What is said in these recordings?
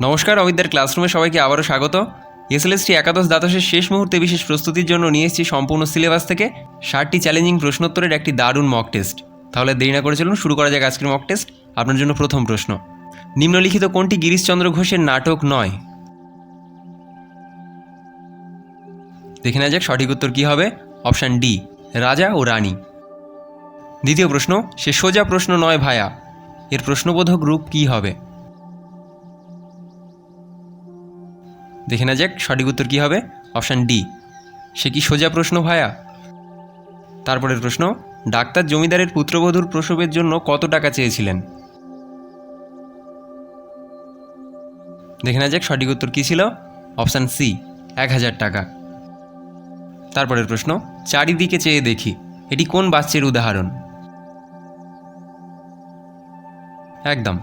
নমস্কার অবিদ্যার ক্লাসরুমে সবাইকে আবারও স্বাগত। এসএলএসটি একাদশ দ্বাদশের শেষ মুহূর্তে বিশেষ প্রস্তুতির জন্য নিয়ে এসেছি সম্পূর্ণ সিলেবাস থেকে। ষাটটি চ্যালেঞ্জিং প্রশ্নোত্তরের একটি দারুণ মক টেস্ট তাহলে দেরি না করে চলুন, শুরু করা যাক আজকের মক টেস্ট আপনার জন্য প্রথম প্রশ্ন। নিম্নলিখিত কোনটি গিরিশচন্দ্র ঘোষের নাটক নয়? দেখে নেওয়া যাক সঠিক উত্তর কী হবে। অপশান ডি, রাজা ও রানী। দ্বিতীয় প্রশ্ন, সে সোজা প্রশ্ন নয় ভায়া। এর প্রশ্নবোধক রূপ কী হবে? দেখে না যাক সঠিক উত্তর কী হবে? Option D. সে কি সোজা প্রশ্ন ভায়া? তারপরের প্রশ্ন, ডাক্তার জমিদারের পুত্রবধূর প্রসবের জন্য কত টাকা চেয়েছিলেন? দেখে না যাক সঠিক উত্তর কী ছিল? অপশান সি, এক হাজার টাকা। তারপরের প্রশ্ন, চারিদিকে চেয়ে দেখি, এটি কোন বাচ্চের উদাহরণ? একদম।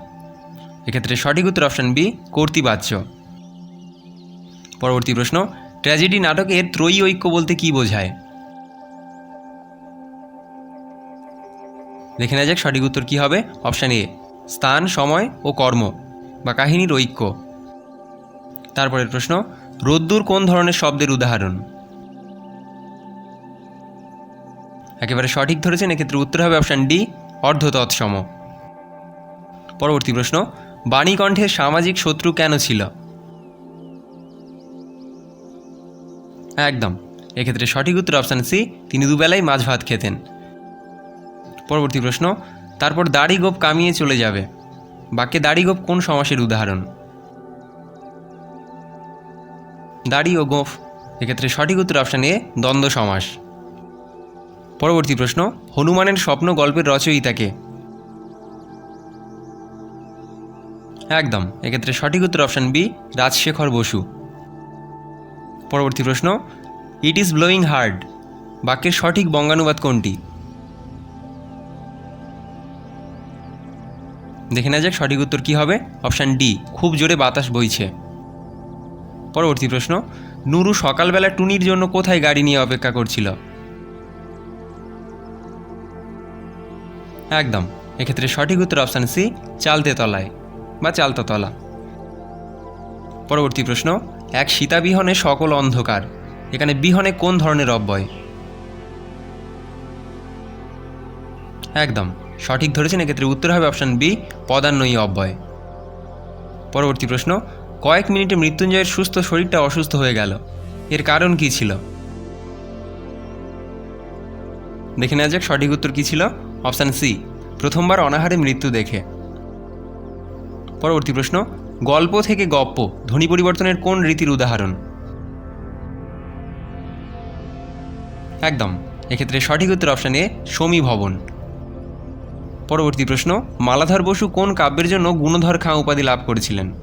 এক্ষেত্রে সঠিক উত্তর অপশান বি, কর্তৃবাচ্য। পরবর্তী প্রশ্ন, ট্র্যাজেডি নাটকের ত্রয়ী ঐক্য বলতে কি বোঝায়? দেখে নেওয়া যাক সঠিক উত্তর কী হবে। অপশান এ, স্থান, সময় ও কর্ম বা কাহিনীর ঐক্য। তারপরের প্রশ্ন, রোদ্দুর কোন ধরনের শব্দের উদাহরণ? একেবারে সঠিক ধরেছেন, এক্ষেত্রে উত্তর হবে অপশান ডি অর্ধ তৎসম পরবর্তী প্রশ্ন, বাণীকণ্ঠের সামাজিক শত্রু কেন ছিল? একদম। এক্ষেত্রে সঠিক উত্তর অপশান সি তিনি দুবেলাই মাছ ভাত খেতেন। পরবর্তী প্রশ্ন, তারপর দাড়ি গোপ কামিয়ে চলে যাবে। বাক্যে দাড়ি গোপ কোন সমাসের উদাহরণ? দাড়ি ও গোফ। এক্ষেত্রে সঠিক উত্তর অপশান এ দ্বন্দ্ব সমাস। পরবর্তী প্রশ্ন, হনুমানের স্বপ্ন গল্পের রচয়িতাকে? একদম। এক্ষেত্রে সঠিক উত্তর অপশান বি রাজশেখর বসু। পরবর্তী প্রশ্ন ইট ইজ ব্লোয়িং হার্ড বাক্যের সঠিক বঙ্গানুবাদ কোনটি? দেখে নেওয়া যাক সঠিক উত্তর কী হবে। অপশান ডি, খুব জোরে বাতাস বইছে। পরবর্তী প্রশ্ন, নুরু সকালবেলা টুনির জন্য কোথায় গাড়ি নিয়ে অপেক্ষা করছিল? একদম। এক্ষেত্রে সঠিক উত্তর অপশান সি, চালতে তলায় বা চালতা তলা পরবর্তী প্রশ্ন এক সীতাবিহনে সকল অন্ধকার। এখানে বিহনে কোন ধরনের অব্যয়? একদম, সঠিক ধরেছেন, এক্ষেত্রে উত্তর হবে অপশান বি, পদান্নয়ী অব্যয়। পরবর্তী প্রশ্ন, কয়েক মিনিটে মৃত্যুঞ্জয়ের সুস্থ শরীরটা অসুস্থ হয়ে গেল। এর কারণ কি ছিল? দেখে নেওয়া যাক সঠিক উত্তর কী ছিল। অপশান সি, প্রথমবার অনাহারে মৃত্যু দেখে। পরবর্তী প্রশ্ন গল্প থেকে গপ্প, ধ্বনি পরিবর্তনের কোন রীতির উদাহরণ? একদম, এক্ষেত্রে সঠিক উত্তর অপশান এ সমী ভবন। পরবর্তী প্রশ্ন, মালাধর বসু কোন কাব্যের জন্য গুণধর খাঁ উপাধি লাভ করেছিলেন?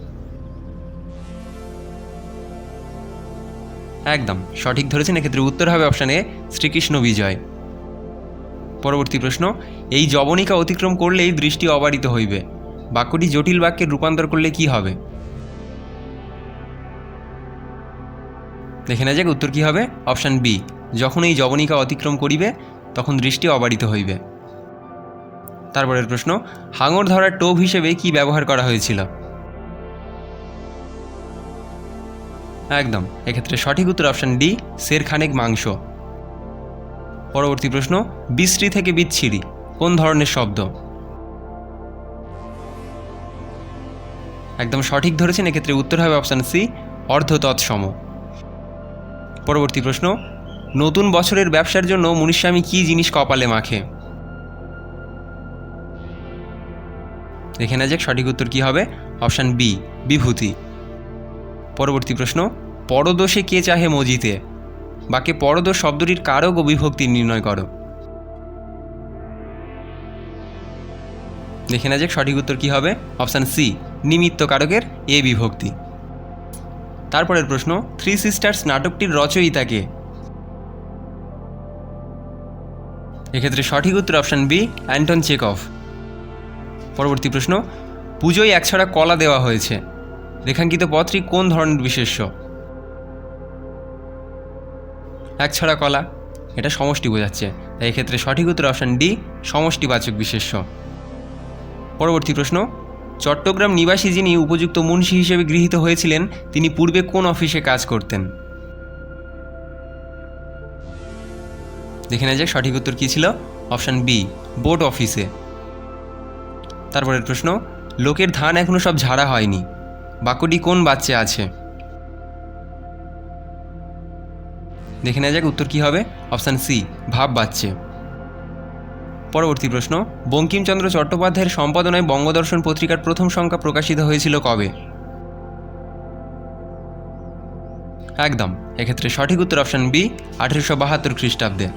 একদম, সঠিক ধরেছেন, এক্ষেত্রে উত্তর হবে অপশান এ শ্রীকৃষ্ণ বিজয়। পরবর্তী প্রশ্ন, এই জবনিকা অতিক্রম করলেই দৃষ্টি অবারিত হইবে। বাক্যটি জটিল বাক্যে রূপান্তর করলে কি হবে? দেখে না যাক উত্তর কি হবে। অপশান বি, যখন এই জবনিকা অতিক্রম করিবে, তখন দৃষ্টি অবারিত হইবে। তারপরের প্রশ্ন, হাঙর ধরার টোপ হিসেবে কি ব্যবহার করা হয়েছিল? একদম, এক্ষেত্রে সঠিক উত্তর অপশান ডি শেরখানেক মাংস। পরবর্তী প্রশ্ন, বিশ্রী থেকে বিচ্ছিরি, কোন ধরনের শব্দ? একদম সঠিক ধরেছেন, এক্ষেত্রে উত্তর হবে অপশান সি অর্ধ তৎসম পরবর্তী প্রশ্ন, নতুন বছরের ব্যবসার জন্য মুনিস্বামী কী জিনিস কপালে মাখে? দেখে না যাক সঠিক উত্তর কী হবে অপশান বি বিভূতি। পরবর্তী প্রশ্ন, পরদোষে কে চাহে মজিতে? বাকি পরদোষ শব্দটির কারক ও বিভক্তি নির্ণয় করো। দেখে না যাক সঠিক উত্তর কী হবে অপশান সি নিমিত্ত কারকের এ বিভক্তি। তারপরের প্রশ্ন থ্রি সিস্টার্স নাটকটির রচয়িতাকে? এক্ষেত্রে সঠিক উত্তর অপশান বি অ্যান্টন চেকভ পরবর্তী প্রশ্ন, পুজোয় একছড়া কলা দেওয়া হয়েছে। রেখাঙ্কিত পথটি কোন ধরনের বিশেষ্য? একছড়া কলা, এটা সমষ্টি বোঝাচ্ছে। তাই এক্ষেত্রে সঠিক উত্তর অপশান ডি সমষ্টিবাচক বিশেষ্য। পরবর্তী প্রশ্ন চট্টগ্রাম নিবাসী যিনি উপযুক্ত মুন্সি হিসেবে গৃহীত হয়েছিলেন, তিনি পূর্বে কোন অফিসে কাজ করতেন? দেখে নেওয়া যাক সঠিক উত্তর কী ছিল। অপশান বি, বোর্ড অফিসে। তারপরের প্রশ্ন, লোকের ধান এখনও সব ঝাড়া হয়নি। বাক্যটি কোন বাচ্চা আছে? দেখে নেওয়া যাক উত্তর কী হবে। অপশান সি ভাব বাচ্চে পরবর্তী প্রশ্ন, বঙ্কিমচন্দ্র চট্টোপাধ্যায়ের সম্পাদনায় বঙ্গদর্শন পত্রিকার প্রথম সংখ্যা প্রকাশিত হয়েছিল কবে? একদম, এক্ষেত্রে সঠিক উত্তর অপশান বি আঠেরোশো বাহাত্তর খ্রিস্টাব্দে।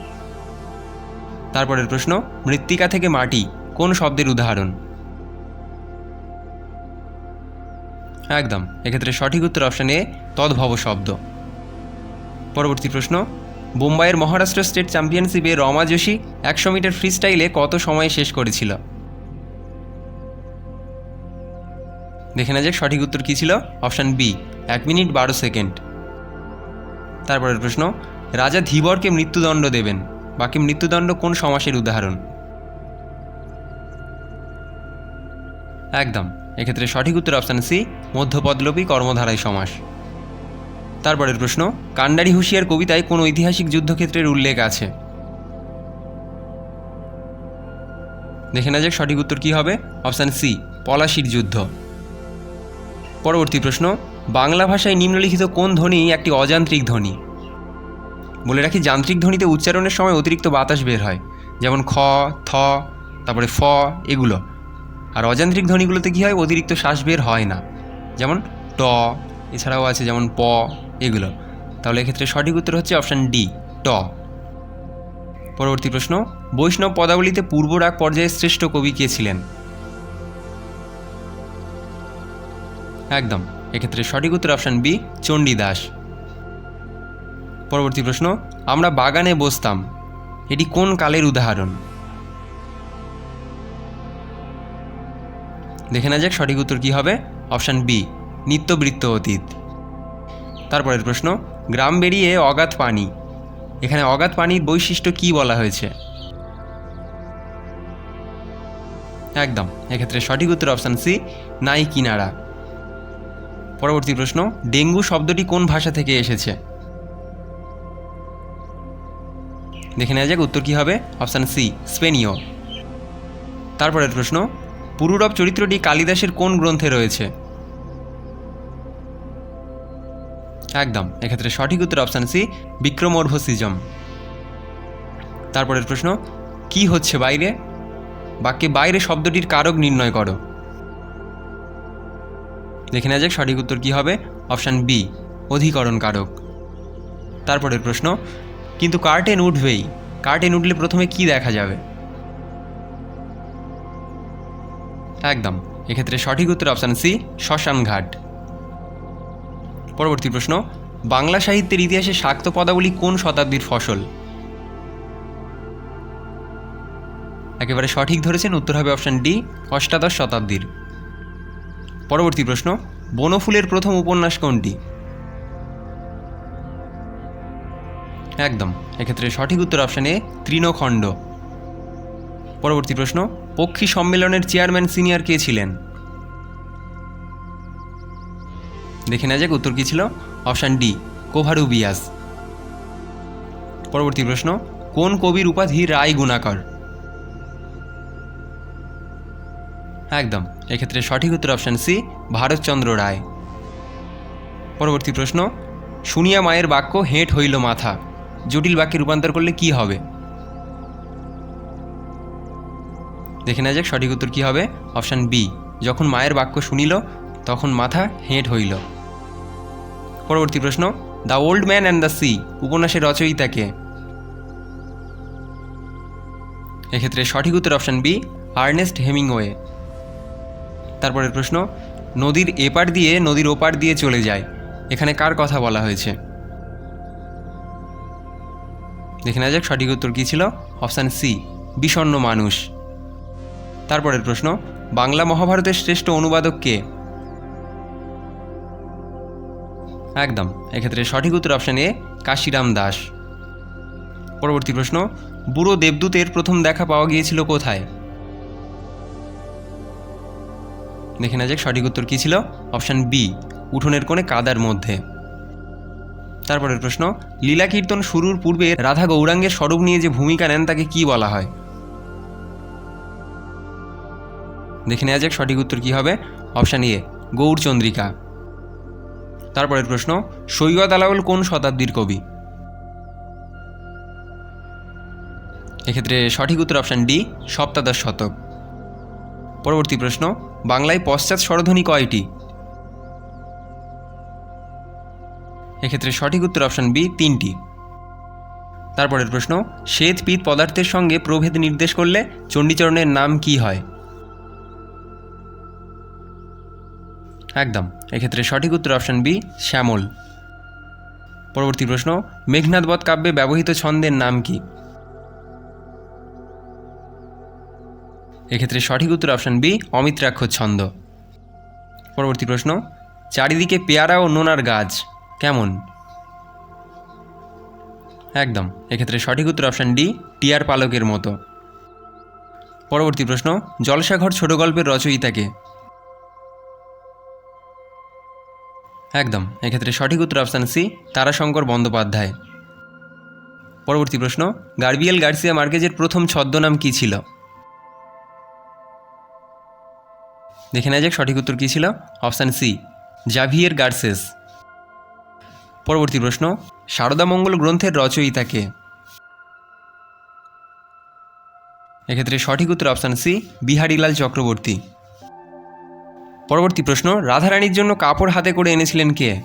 তারপরের প্রশ্ন, মৃত্তিকা থেকে মাটি কোন শব্দের উদাহরণ? একদম, এক্ষেত্রে সঠিক উত্তর অপশান এ তদ্ভব শব্দ। পরবর্তী প্রশ্ন বোম্বাইয়ের মহারাষ্ট্র স্টেট চ্যাম্পিয়নশিপে রমা যোশী একশো মিটার ফ্রি স্টাইলে কত সময়ে শেষ করেছিল? দেখে না যাক সঠিক উত্তর কী ছিল? অপশান বি, এক মিনিট বারো সেকেন্ড। তারপরের প্রশ্ন, রাজা ধীবরকে মৃত্যুদণ্ড দেবেন। বাকি মৃত্যুদণ্ড কোন সমাসের উদাহরণ? একদম। এক্ষেত্রে সঠিক উত্তর অপশান সি, মধ্যপদলোপী কর্মধারায় সমাস। তারপরের প্রশ্ন, কান্ডারি হুঁশিয়ার কবিতায় কোন ঐতিহাসিক যুদ্ধক্ষেত্রের উল্লেখ আছে? দেখে না যাক সঠিক উত্তর কী হবে। অপশান সি, পলাশির যুদ্ধ। পরবর্তী প্রশ্ন, বাংলা ভাষায় নিম্নলিখিত কোন ধ্বনি একটি অযান্ত্রিক ধ্বনি? বলে রাখি, যান্ত্রিক ধ্বনিতে উচ্চারণের সময় অতিরিক্ত বাতাস বের হয়। যেমন খ, থ, তারপরে ফ, এগুলো। আর অযান্ত্রিক ধ্বনিগুলোতে কী হয়? অতিরিক্ত শ্বাস বের হয় না। যেমন ট, এছাড়াও আছে যেমন প এগুলো। তাহলে এক্ষেত্রে সঠিক উত্তর হচ্ছে অপশান ডি, ট। পরবর্তী প্রশ্ন, বৈষ্ণব পদাবলীতে পদাবলিতে পূর্বরাগ পর্যায়ে শ্রেষ্ঠ কবি কে ছিলেন? একদম। এক্ষেত্রে সঠিক উত্তর অপশান বি, চণ্ডীদাস। পরবর্তী প্রশ্ন, আমরা বাগানে বসতাম, এটি কোন কালের উদাহরণ? দেখে না যাক সঠিক উত্তর কী হবে। অপশান বি, নিত্যবৃত্ত অতীত। তারপরের প্রশ্ন, গ্রাম বেরিয়ে অগাধ পানি। এখানে অগাধ পানির বৈশিষ্ট্য কী বলা হয়েছে? একদম, এক্ষেত্রে সঠিক উত্তর অপশান সি নাই কিনারা। পরবর্তী প্রশ্ন, ডেঙ্গু শব্দটি কোন ভাষা থেকে এসেছে? দেখে নেওয়া যাক উত্তর কী হবে। অপশান সি স্পেনীয়। তারপরের প্রশ্ন, পুরুরব চরিত্রটি কালিদাসের কোন গ্রন্থে রয়েছে? একদম। এক্ষেত্রে সঠিক উত্তর অপশান সি বিক্রমোর্ভসিজম। তারপরের প্রশ্ন, কি হচ্ছে বাইরে? বাক্যে বাইরে শব্দটির কারক নির্ণয় করো। দেখে নেওয়া যাক সঠিক উত্তর কী হবে। অপশান বি অধিকরণ কারক। তারপরের প্রশ্ন, কিন্তু কার্টেন উঠবেই। কার্টেন উঠলে প্রথমে কি দেখা যাবে? একদম। এক্ষেত্রে সঠিক উত্তর অপশান সি শ্মশান ঘাট পরবর্তী প্রশ্ন, বাংলা সাহিত্যের ইতিহাসে শাক্ত পদাবলী কোন শতাব্দীর ফসল? একেবারে সঠিক ধরেছেন, উত্তর হবে অপশান ডি অষ্টাদশ শতাব্দীর। পরবর্তী প্রশ্ন, বনফুলের প্রথম উপন্যাস কোনটি? একদম, এক্ষেত্রে সঠিক উত্তর অপশান এ তৃণখণ্ড। পরবর্তী প্রশ্ন, পক্ষী সম্মেলনের চেয়ারম্যান সিনিয়র কে ছিলেন? দেখে নেওয়া যাক উত্তর কী ছিল। অপশান ডি কোভারু বিয়াস পরবর্তী প্রশ্ন, কোন কবির উপাধি রায় গুণাকর? একদম, এক্ষেত্রে সঠিক উত্তর অপশান সি, ভারতচন্দ্র রায়। পরবর্তী প্রশ্ন, শুনিয়া মায়ের বাক্য হেঁট হইল মাথা, জটিল বাক্যে রূপান্তর করলে কি হবে? দেখে নেওয়া যাক সঠিক উত্তর কী হবে। অপশান বি, যখন মায়ের বাক্য শুনিল তখন মাথা হেঁট হইল। পরবর্তী প্রশ্ন, the old man and the sea উপন্যাসের রচয়িতাকে। এক্ষেত্রে সঠিক উত্তর অপশান বি, আর্নেস্ট হেমিংওয়ে। তারপরের প্রশ্ন, নদীর এপার দিয়ে নদীর ওপার দিয়ে চলে যায় এখানে কার কথা বলা হয়েছে? দেখে নেওয়া যাক সঠিক উত্তর কী ছিল। অপশান সি, বিষণ্ণ মানুষ। তারপরের প্রশ্ন, বাংলা মহাভারতের শ্রেষ্ঠ অনুবাদক কে? একদম। এক্ষেত্রে সঠিক উত্তর অপশান এ কাশিরাম দাস। পরবর্তী প্রশ্ন, বুড়ো দেবদূতের প্রথম দেখা পাওয়া গিয়েছিল কোথায়? দেখে না যাক সঠিক উত্তর কী ছিল। অপশান বি উঠোনের কোণে কাদার মধ্যে। তারপরের প্রশ্ন, লীলা কীর্তন শুরুর পূর্বে রাধা গৌরাঙ্গের স্বরূপ নিয়ে যে ভূমিকা নেন তাকে কি বলা হয়? দেখে নেওয়া যাক সঠিক উত্তর কী হবে। অপশান এ গৌরচন্দ্রিকা। তারপরের প্রশ্ন, সৈয়দ আলাউল কোন শতাব্দীর কবি? এক্ষেত্রে সঠিক উত্তর অপশান ডি সপ্তাদশ শতক। পরবর্তী প্রশ্ন, বাংলায় পশ্চাৎ স্বরধ্বনি কয়টি? এক্ষেত্রে সঠিক উত্তর অপশান বি তিনটি। তারপরের প্রশ্ন শ্বেত পিত পদার্থের সঙ্গে প্রভেদ নির্দেশ করলে চণ্ডীচরণের নাম কি হয়? একদম। এক্ষেত্রে সঠিক উত্তর অপশান বি শ্যামল। পরবর্তী প্রশ্ন মেঘনাথবধ কাব্যে ব্যবহৃত ছন্দের নাম কি? এক্ষেত্রে সঠিক উত্তর অপশান বি অমিত্রাক্ষর ছন্দ। পরবর্তী প্রশ্ন, চারিদিকে পেয়ারা ও নোনার গাছ, কেমন? একদম। এক্ষেত্রে সঠিক উত্তর অপশান ডি টিয়ার পালকের মতো। পরবর্তী প্রশ্ন, জলসাঘর ছোট গল্পের রচয়িতাকে একদম। এক্ষেত্রে সঠিক উত্তর অপশান সি তারাশঙ্কর বন্দ্যোপাধ্যায়। পরবর্তী প্রশ্ন, গার্বিয়েল গার্সিয়া মার্কেজের প্রথম ছদ্মনাম কী ছিল? দেখে নেওয়া যাক সঠিক উত্তর কী ছিল। Option C Javier Garces. পরবর্তী প্রশ্ন শারদামঙ্গল গ্রন্থের রচয়িতাকে এক্ষেত্রে সঠিক উত্তর অপশান সি বিহারীলাল চক্রবর্তী। পরবর্তী প্রশ্ন, রাধারানীর জন্য কাপড় হাতে করে এনেছিলেন কে?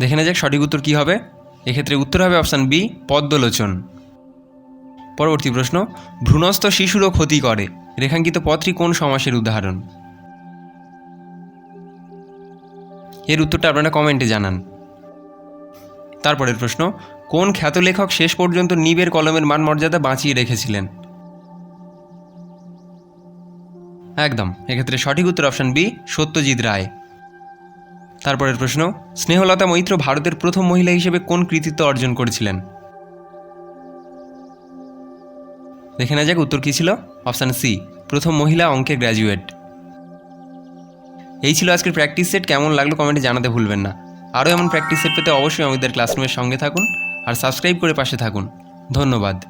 দেখে না যাক সঠিক উত্তর কী হবে। এক্ষেত্রে উত্তর হবে অপশান বি পদ্মলোচন। পরবর্তী প্রশ্ন, ভ্রূণস্থ শিশুরও ক্ষতি করে। রেখাঙ্কিত পথটি কোন সমাসের উদাহরণ? এর উত্তরটা আপনারা কমেন্টে জানান। তারপরের প্রশ্ন, কোন খ্যাত লেখক শেষ পর্যন্ত নিবের কলমের মান মর্যাদা বাঁচিয়ে রেখেছিলেন? একদম। এক্ষেত্রে সঠিক উত্তর অপশান বি সত্যজিৎ রায়। তারপরের প্রশ্ন, স্নেহলতা মৈত্র ভারতের প্রথম মহিলা হিসেবে কোন কৃতিত্ব অর্জন করেছিলেন? দেখে না যাক উত্তর কী ছিল। অপশান সি প্রথম মহিলা অঙ্কের গ্র্যাজুয়েট এই ছিল আজকের প্র্যাকটিস সেট কেমন লাগল কমেন্টে জানাতে ভুলবেন না। আরও এমন প্র্যাকটিস সেট পেতে অবশ্যই আমাদের ক্লাসরুমের সঙ্গে থাকুন আর সাবস্ক্রাইব করে পাশে থাকুন। ধন্যবাদ।